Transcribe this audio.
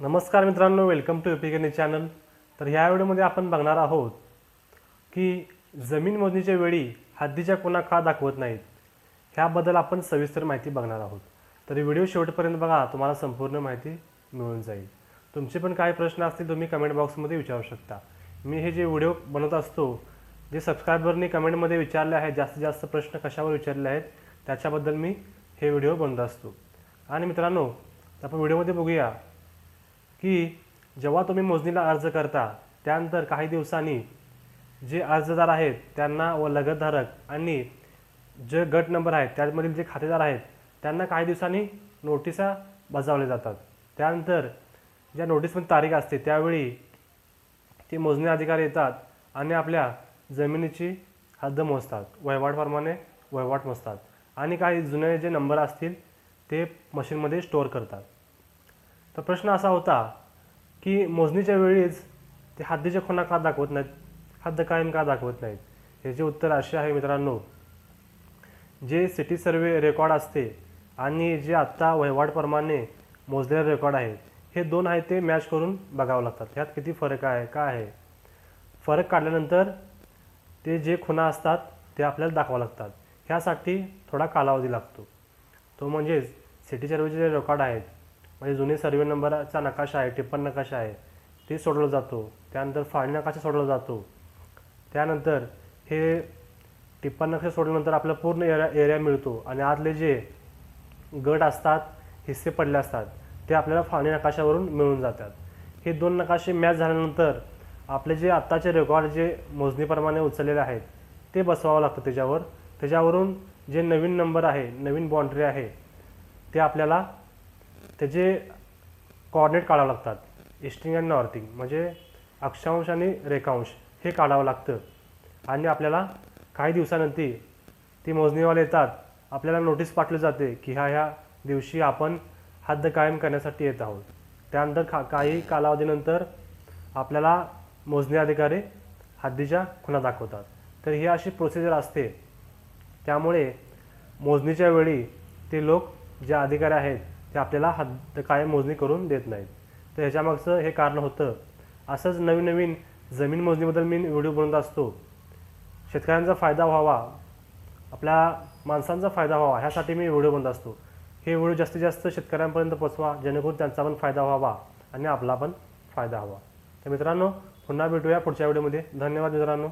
नमस्कार मित्रांनो welcome to एपिकनी channel तर ह्या व्हिडिओमध्ये आपण बघणार आहोत की जमीन मोजणीच्या वेळी हद्दीच्या कोणा का दाखवत नाहीत ह्याबद्दल आपण सविस्तर माहिती बघणार आहोत. तर व्हिडिओ शेवटपर्यंत बघा तुम्हाला संपूर्ण माहिती मिळून जाईल. तुमचे पण काही प्रश्न असतील तुम्ही कमेंट बॉक्समध्ये विचारू शकता. मी हे जे व्हिडिओ बनवत असतो जे सबस्क्रायबरनी कमेंटमध्ये विचारले आहेत जास्तीत जास्त प्रश्न कशावर विचारले आहेत त्याच्याबद्दल मी हे व्हिडिओ बनवत असतो. आणि मित्रांनो आपण व्हिडिओमध्ये बघूया. की जेव्हा तुम्ही मोजणीला अर्ज करता त्यानंतर काही दिवसांनी जे अर्जदार आहेत त्यांना व लगतधारक आणि जे गट नंबर आहेत त्यामधील जे खातेदार आहेत त्यांना काही दिवसांनी नोटिसा बजावल्या जातात. त्यानंतर ज्या नोटीसमध्ये तारीख असते त्यावेळी ते मोजणी अधिकारी येतात आणि आपल्या जमिनीची हद्द मोजतात. वहिवाटप्रमाणे वहिवाट मोजतात. आणि काही जुने जे नंबर असतील ते मशीनमध्ये स्टोअर करतात. तर प्रश्न असा होता की मोजणीच्या वेळीच ते हद्दीच्या खुणा का दाखवत नाहीत? हद्द कायम का दाखवत नाहीत? याचे उत्तर असे आहे मित्रांनो जे सिटी सर्वे रेकॉर्ड असते आणि जे आत्ता वहिवाटप्रमाणे मोजलेले रेकॉर्ड आहे हे दोन आहे ते मॅच करून बघावं लागतात. ह्यात किती फरक आहे का आहे? फरक काढल्यानंतर ते जे खुणा असतात ते आपल्याला दाखवावं लागतात. ह्यासाठी थोडा कालावधी लागतो. तो म्हणजेच सिटी सर्वेचे जे रेकॉर्ड आहेत म्हणजे जुने सर्वे नंबरचा नकाशा आहे टिप्पण नकाशा आहे ते सोडवलं जातो. त्यानंतर फाळणी नकाशा सोडला जातो. त्यानंतर हे टिप्पण नकाशा सोडल्यानंतर आपला पूर्ण एरिया एरिया मिळतो आणि आतले जे गट असतात हिस्से पडले असतात ते आपल्याला फाळणी नकाशावरून मिळून जातात. हे दोन नकाशे मॅच झाल्यानंतर आपले जे आत्ताचे रेकॉर्ड जे मोजणीप्रमाणे उचललेले आहेत ते बसवावं लागतं त्याच्यावर. त्याच्यावरून जे नवीन नंबर आहे नवीन बाउंड्री आहे ते आपल्याला त्याचे कॉर्नेट काढावं लागतात इस्टिंग अँड नॉर्थिंग म्हणजे अक्षांश आणि रेखांश हे काढावं लागतं. आणि आपल्याला काही दिवसानंतर ती मोजणीवाले येतात. आपल्याला नोटीस पाठवली जाते की ह्या ह्या दिवशी आपण हद्द कायम करण्यासाठी येत आहोत. त्यानंतर खा काही कालावधीनंतर आपल्याला मोजणी अधिकारी हद्दीच्या खुणा दाखवतात. तर ही अशी प्रोसिजर असते. त्यामुळे मोजणीच्या वेळी ते लोक जे अधिकारी आहेत ते आपल्याला हद्द कायम मोजणी करून देत नाहीत. तर ह्याच्यामागचं हे कारण होतं. असंच नवीन नवीन जमीन मोजणीबद्दल मी व्हिडिओ बनवत असतो. शेतकऱ्यांचा फायदा व्हावा. आपल्या माणसांचा फायदा व्हावा. ह्यासाठी मी व्हिडिओ बनवत असतो. हे व्हिडिओ जास्तीत जास्त शेतकऱ्यांपर्यंत पोचवा. जेणेकरून त्यांचा पण फायदा व्हावा आणि आपला पण फायदा हवा. तर मित्रांनो पुन्हा भेटूया पुढच्या व्हिडिओमध्ये. धन्यवाद मित्रांनो.